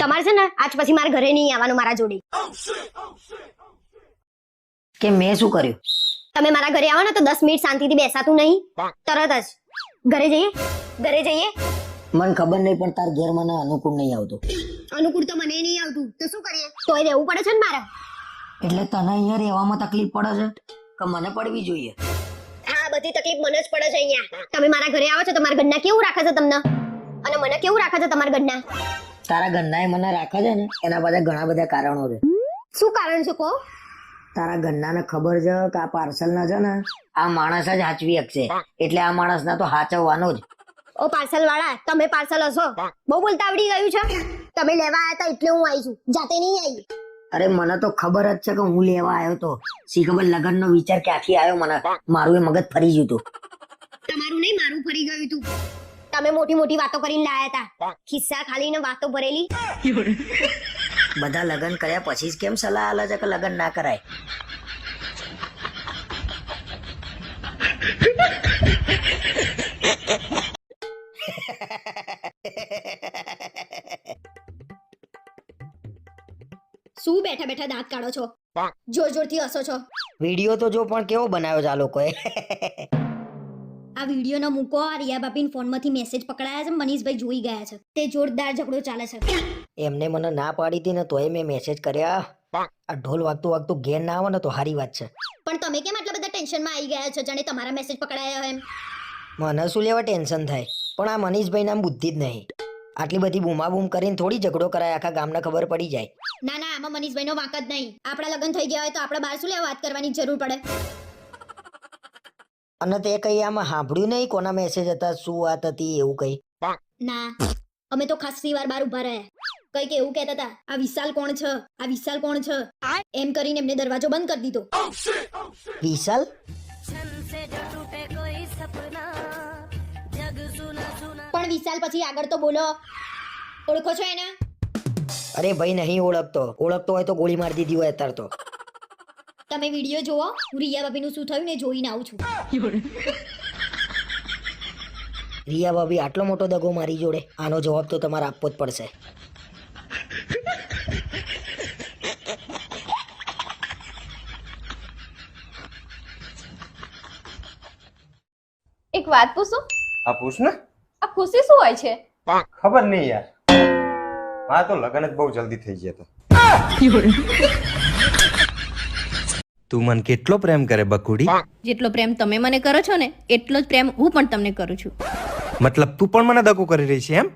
તમારે છે ને આજ પછી મારા ઘરે નહીં આવવાનું મારા જોડે. કે મેં શું કર્યું? તમે મારા ઘરે આવો ને તો દસ મિનિટ શાંતિથી બેસાતું નહીં. તરત જ. ઘરે જઈએ ઘરે જઈએ. મને ખબર નહીં પણ તાર ઘેર મને અનુકૂળ નહીં આવતું. અનુકૂળ તો મને નહીં આવતું. તો શું કરીએ? તોય રહેવું પડે છે ને મારે. એટલે તને અહીંયા રહેવામાં તકલીફ પડે છે? કે મને પડવી જોઈએ? હા બધી તકલીફ મને જ પડે છે અહીંયા. તમે મારા ઘરે આવો છો તમારા મારા ઘરના કેવું રાખે છે તમને? અને મને કેવું રાખે છે તમારા ઘરના? તારા ઘરના એ મને રાખે છે ને એના બધા ઘણા બધા કારણો છે. શું કારણ છે કો તારા ઘરનાને ખબર છે કે આ પાર્સલ ના છે ને આ માણસ જ હાચવી શકશે એટલે આ માણસના તો હાચવવાનો જ. ઓ પાર્સલ વાળા તમે પાર્સલ હશો. બહુ બોલતા આવડી ગયું છે. તમે લેવા આવ્યા હતા એટલે હું આવી છું. જાતે નહીં આવી અરે મને તો ખબર જ છે કે હું લેવા આવ્યો તો. શી ખબર લગ્નનો વિચાર ક્યાંથી આવ્યો મને? મારું એ મગજ ફરી ગયું હતું. તમારું નહીં મારું ફરી ગયું હતું. તમે મોટી મોટી વાતો કરીને લાયા હતા. ખિસ્સા ખાલી ને વાતો ભરેલી. બધા લગ્ન કર્યા પછી જ કેમ સલાહ આલે છે કે લગ્ન ના કરાય? શું બેઠા બેઠા દાંત કાઢો છો? જોર જોરથી હસો છો. વીડિયો તો જો પણ કેવો બનાવ્યો છે આ લોકોએ? આ વીડિયો નો મૂકો. આ રિયા ફોન ફોનમાંથી મેસેજ પકડાયા છે મનીષભાઈ જોઈ ગયા છે. તે જોરદાર ઝઘડો ચાલે છે. એમને મને ના પાડી હતી ને તોય મેં મેસેજ કર્યા. આ ઢોલ વાગતું વાગતું ઘેર ના આવે ને તો સારી વાત છે. પણ તમે કેમ આટલા બધા ટેન્શનમાં આવી ગયા છો? જાણે તમારા મેસેજ પકડાયા હોય એમ. મને શું લેવા ટેન્શન થાય? પણ આ મનીષભાઈ નામ બુદ્ધિ જ નહીં. આટલી બધી બૂમાબૂમ કરીને થોડી ઝઘડો કરાય આખા ગામને ખબર પડી જાય. ના ના આમાં મનીષભાઈનો વાંક જ નહીં. આપણા લગ્ન થઈ ગયા હોય તો આપણે બહાર શું લેવા વાત કરવાની જરૂર પડે? અને તે કઈ આમાં સાંભળ્યું નહીં? કોના મેસેજ હતા? શું વાત હતી? એવું કઈ? ના. અમે તો ખાસી વાર બાર ઊભા રહ્યા. કંઈક એવું કહેતા હતા આ વિશાલ કોણ છે? આ વિશાલ કોણ છે? એમ કરીને એમને દરવાજો બંધ કરી દીધો. વિશાલ? પણ વિશાલ પછી આગળ તો બોલો. ઓળખો છો એને? અરે ભાઈ નહીં ઓળખતો. ઓળખતો હોય તો ગોળી મારી દીધી હોય અત્યારે તો. તમે વીડિયો જોવો હું રિયા ભાભીનું શું થયું ને જોઈને આવું છું. રિયા ભાભી આટલો મોટો દગો મારી જોડે આનો જવાબ તો તમારે આપવો જ પડશે. એક વાત પૂછું? આ પૂછ ને. આ ખુશી શું હોય છે? ખબર નહીં યાર. હા તો લગ્ન જ બહુ જલ્દી થઈ ગયા હતા. તું મને કેટલો પ્રેમ કરે બકુડી? જેટલો પ્રેમ તમે મને કરો છો ને એટલો જ પ્રેમ હું પણ તમને કરું છું. મતલબ તું પણ મને દગો કરી રહી છે એમ?